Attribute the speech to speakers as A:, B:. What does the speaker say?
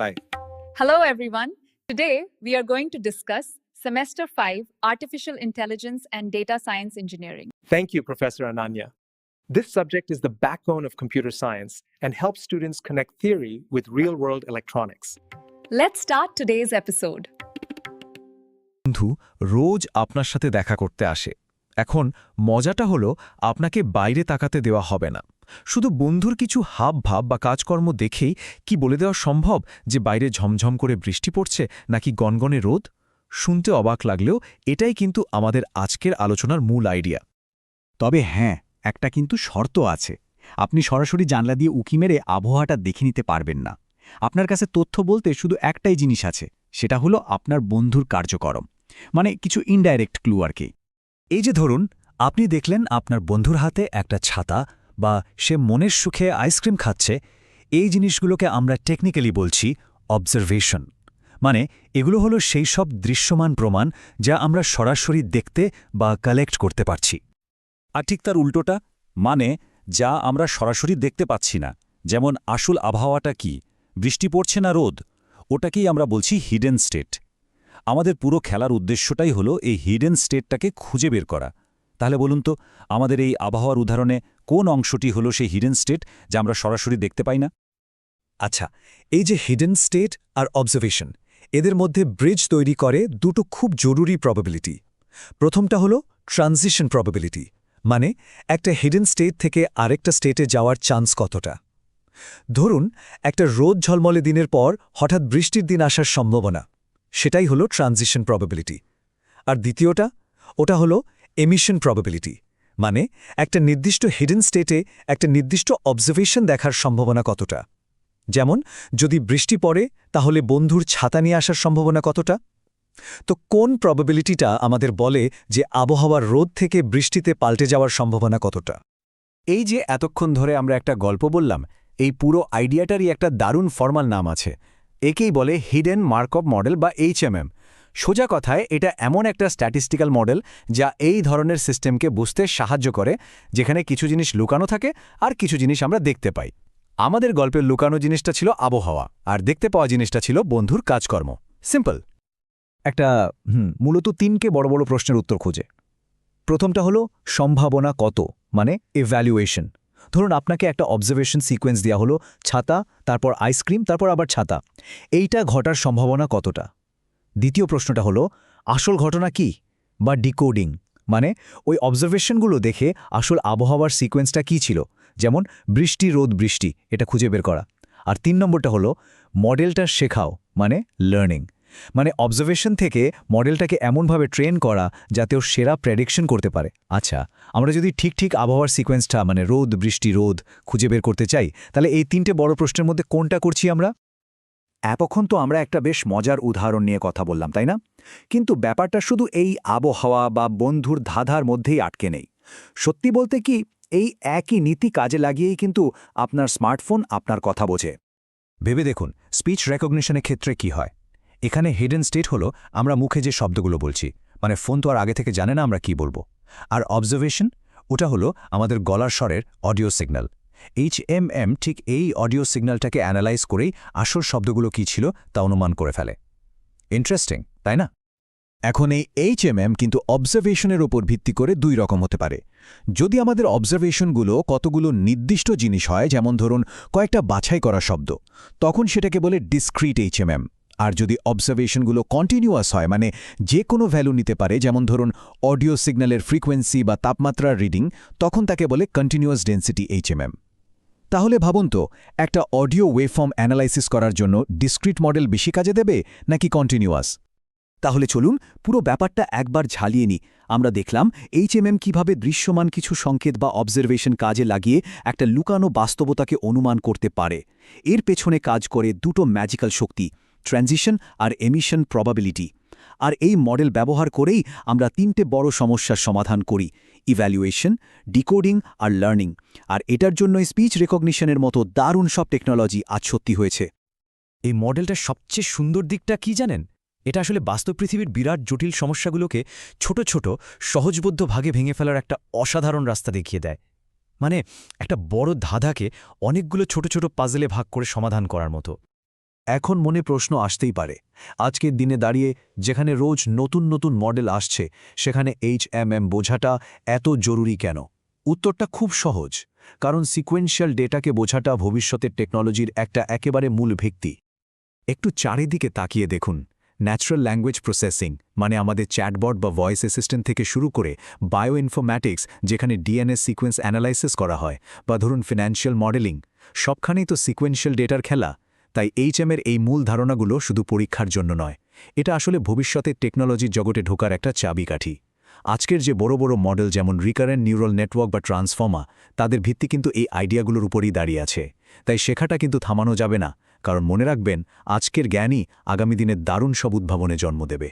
A: Bye.
B: Hello, everyone. Today, we are going to discuss Semester 5 Artificial Intelligence and Data Science Engineering.
A: Thank you, Professor Ananya. This subject is the backbone of computer science and helps students connect theory with real world electronics.
B: Let's start today's episode.
C: বন্ধু রোজ আপনার সাথে দেখা করতে আসে এখন মজাটা হলো আপনাকে বাইরে তাকাতে দেওয়া হবে না শুধু বন্ধুর কিছু হাব ভাব বা কাজকর্ম দেখেই কি বলে দেওয়া সম্ভব যে বাইরে ঝমঝম করে বৃষ্টি পড়ছে নাকি গনগনে রোদ? শুনতে অবাক লাগলেও এটাই কিন্তু আমাদের আজকের আলোচনার মূল আইডিয়া।
D: তবে হ্যাঁ একটা কিন্তু শর্ত আছে। আপনি সরাসরি জানলা দিয়ে উকি মেরে আবহাওয়াটা দেখে নিতে পারবেন না। আপনার কাছে তথ্য বলতে শুধু একটাই জিনিস আছে, সেটা হলো আপনার বন্ধুর কার্যকরম। মানে কিছু ইনডাইরেক্ট ক্লু আর কি।
C: এই যে ধরুন, আপনি দেখলেন আপনার বন্ধুর হাতে একটা ছাতা বা সে মনের সুখে আইসক্রিম খাচ্ছে, এই জিনিসগুলোকে আমরা টেকনিক্যালি বলছি অবজারভেশন মানে এগুলো হলো সেই সব দৃশ্যমান প্রমাণ যা আমরা সরাসরি দেখতে বা কালেক্ট করতে পারছি।
E: আর ঠিক তার উল্টোটা মানে যা আমরা সরাসরি দেখতে পাচ্ছি না, যেমন আসল আবহাওয়াটা কি, বৃষ্টি পড়ছে না রোদ, ওটাকেই আমরা বলছি হিডেন স্টেট আমাদের পুরো খেলার উদ্দেশ্যটাই হলো এই হিডেন স্টেটটাকে খুঁজে বের করা। তাহলে বলুন তো, আমাদের এই আবহাওয়ার উদাহরণে কোন অংশটি হলো সেই হিডেন স্টেট যা আমরা সরাসরি দেখতে পাই না?
C: আচ্ছা এই যে হিডেন স্টেট আর অবজারভেশন এদের মধ্যে ব্রিজ তৈরি করে দুটো খুব জরুরি প্রবাবিলিটি প্রথমটা হলো ট্রানজিশন প্রবাবিলিটি মানে একটা হিডেন স্টেট থেকে আরেকটা স্টেটে যাওয়ার চান্স কতটা? ধরুন, একটা রোদ ঝলমলে দিনের পর হঠাৎ বৃষ্টির দিন আসার সম্ভাবনা, সেটাই হলো ট্রানজিশন প্রবাবিলিটি আর দ্বিতীয়টা, ওটা হলো এমিশন প্রবাবিলিটি মানে একটা নির্দিষ্ট হিডেন স্টেটে একটা নির্দিষ্ট অবজারভেশন দেখার সম্ভাবনা কতটা? যেমন, যদি বৃষ্টি পড়ে, তাহলে বন্ধুর ছাতা নিয়ে আসার সম্ভাবনা কতটা? তো কোন প্রবাবিলিটিটা আমাদের বলে যে আবহাওয়ার রোদ থেকে বৃষ্টিতে পাল্টে যাওয়ার সম্ভাবনা কতটা?
D: এই যে এতক্ষণ ধরে আমরা একটা গল্প বললাম, এই পুরো আইডিয়াটারই একটা দারুণ ফর্মাল নাম আছে। একেই বলে হিডেন মার্কঅপ মডেল বা এইচএমএম সোজা কথায় এটা এমন একটা স্ট্যাটিস্টিক্যাল মডেল যা এই ধরনের সিস্টেমকে বুঝতে সাহায্য করে, যেখানে কিছু জিনিস লুকানো থাকে আর কিছু জিনিস আমরা দেখতে পাই। আমাদের গল্পের লুকানো জিনিসটা ছিল আবহাওয়া, আর দেখতে পাওয়া জিনিসটা ছিল বন্ধুর কাজকর্ম। সিম্পল একটা, হুম, মূলত তিনকে বড় বড় প্রশ্নের উত্তর খোঁজে। প্রথমটা হলো, সম্ভাবনা কত? মানে এভ্যালুয়েশন ধরুন আপনাকে একটা অবজারভেশন সিকোয়েন্স দেওয়া হলো, ছাতা, তারপর আইসক্রিম তারপর আবার ছাতা। এইটা ঘটার সম্ভাবনা কতটা? দ্বিতীয় প্রশ্নটা হলো, আসল ঘটনা কি বা ডিকোডিং? মানে ওই অবজারভেশনগুলো দেখে আসল আবহাওয়ার সিকোয়েন্সটা কি ছিল? যেমন বৃষ্টি, রোদ, বৃষ্টি, এটা খুঁজে বের করা। আর তিন নম্বরটা হলো, মডেলটা শেখাও মানে লার্নিং মানে অবজারভেশন থেকে মডেলটাকে এমনভাবে ট্রেন করা যাতে ও সেরা প্রেডিকশন করতে পারে। আচ্ছা আমরা যদি ঠিক ঠিক আবহাওয়ার সিকোয়েন্সটা মানে রোদ, বৃষ্টি, রোদ, খুঁজে বের করতে চাই, তাহলে এই তিনটে বড় প্রশ্নের মধ্যে কোনটা করছি আমরা? এতক্ষণ তো আমরা একটা বেশ মজার উদাহরণ নিয়ে কথা বললাম, তাই না? কিন্তু ব্যাপারটা শুধু এই আবহাওয়া বা বন্ধুর ধাঁধার মধ্যেই আটকে নেই। সত্যি বলতে কি, এই একই নীতি কাজে লাগিয়েই কিন্তু আপনার স্মার্টফোন আপনার কথা বোঝে।
C: ভেবে দেখুন, স্পিচ রেকগনিশনের ক্ষেত্রে কি হয়? এখানে হিডেন স্টেট হলো, আমরা মুখে যে শব্দগুলো বলছি মানে ফোন তো আর আগে থেকে জানে না আমরা কি বলব। আর অবজারভেশন, ওটা হলো আমাদের গলার স্বরের অডিও সিগন্যাল। এইচ এম ঠিক এই অডিও সিগন্যালটাকে অ্যানালাইজ করেই আসল শব্দগুলো কি ছিল তা অনুমান করে ফেলে। ইন্টারেস্টিং তাই না? এখন এই এইচ কিন্তু অবজারভেশনের ওপর ভিত্তি করে দুই রকম হতে পারে। যদি আমাদের অবজারভেশনগুলো কতগুলো নির্দিষ্ট জিনিস হয়, যেমন ধরুন কয়েকটা বাছাই করা শব্দ, তখন সেটাকে বলে ডিসক্রিট এইচএমএম আর যদি অবজারভেশনগুলো কন্টিনিউয়াস হয় মানে যে কোনো ভ্যালু নিতে পারে, যেমন ধরুন অডিও সিগন্যালের ফ্রিকোয়েন্সি বা তাপমাত্রার রিডিং তখন তাকে বলে কন্টিনিউয়াস ডেন্সিটি এইচএমএম তাহলে ভাবুন তো, একটা অডিও ওয়েফর্ম অ্যানালাইসিস করার জন্য ডিসক্রিট মডেল বেশি কাজে দেবে নাকি কন্টিনিউয়াস?
D: তাহলে চলুন পুরো ব্যাপারটা একবার ঝালিয়ে নি আমরা দেখলাম এইচএমএম কীভাবে দৃশ্যমান কিছু সংকেত বা অবজারভেশন কাজে লাগিয়ে একটা লুকানো বাস্তবতাকে অনুমান করতে পারে। এর পেছনে কাজ করে দুটো ম্যাজিক্যাল শক্তি, ট্রানজিশন আর এমিশন প্রবাবিলিটি। আর এই মডেল ব্যবহার করেই আমরা তিনটে বড় সমস্যার সমাধান করি। ইভ্যালুয়েশন ডিকোডিং আর লার্নিং আর এটার জন্যই স্পিচ রেকগনিশনের মতো দারুণ সব টেকনোলজি আজ সত্যি হয়েছে।
C: এই মডেলটার সবচেয়ে সুন্দর দিকটা কি জানেন? এটা আসলে বাস্তব পৃথিবীর বিরাট জটিল সমস্যাগুলোকে ছোট ছোট সহজবদ্ধ ভাগে ভেঙে ফেলার একটা অসাধারণ রাস্তা দেখিয়ে দেয়। মানে একটা বড় ধাঁধাকে অনেকগুলো ছোট ছোট পাজলে ভাগ করে সমাধান করার মতো। এখন মনে প্রশ্ন আসতেই পারে। আজকের দিনে দাঁড়িয়ে যেখানে রোজ নতুন নতুন মডেল আসছে, সেখানে এইচ এম এম বোঝাটা এত জরুরি কেন? উত্তরটা খুব সহজ, কারণ সিকোয়েন্সিয়াল ডেটাকে বোঝাটা ভবিষ্যতের টেকনোলজির একটা একেবারে মূল ভিত্তি। একটু চারিদিকে তাকিয়ে দেখুন, ন্যাচারাল ল্যাঙ্গুয়েজ প্রসেসিং মানে আমাদের চ্যাটবট বা ভয়েস অ্যাসিস্ট্যান্ট থেকে শুরু করে বায়োইনফরম্যাটিক্স, যেখানে ডিএনএ সিকোয়েন্স অ্যানালাইসিস করা হয়, বা ধরুন ফিনান্সিয়াল মডেলিং, সবখানেই তো সিকোয়েন্সিয়াল ডেটার খেলা। তাই এইচএমের এই মূল ধারণাগুলো শুধু পরীক্ষার জন্য নয়, এটা আসলে ভবিষ্যতে টেকনোলজির জগতে ঢোকার একটা চাবিকাঠি। আজকের যে বড় বড় মডেল যেমন রিকারেন্ট নিউরাল নেটওয়ার্ক বা ট্রান্সফর্মা তাদের ভিত্তি কিন্তু এই আইডিয়াগুলোর উপরই দাঁড়িয়ে আছে। তাই শেখাটা কিন্তু থামানো যাবে না, কারণ মনে রাখবেন, আজকের জ্ঞানই আগামী দিনের দারুণ সব উদ্ভাবনে জন্ম দেবে।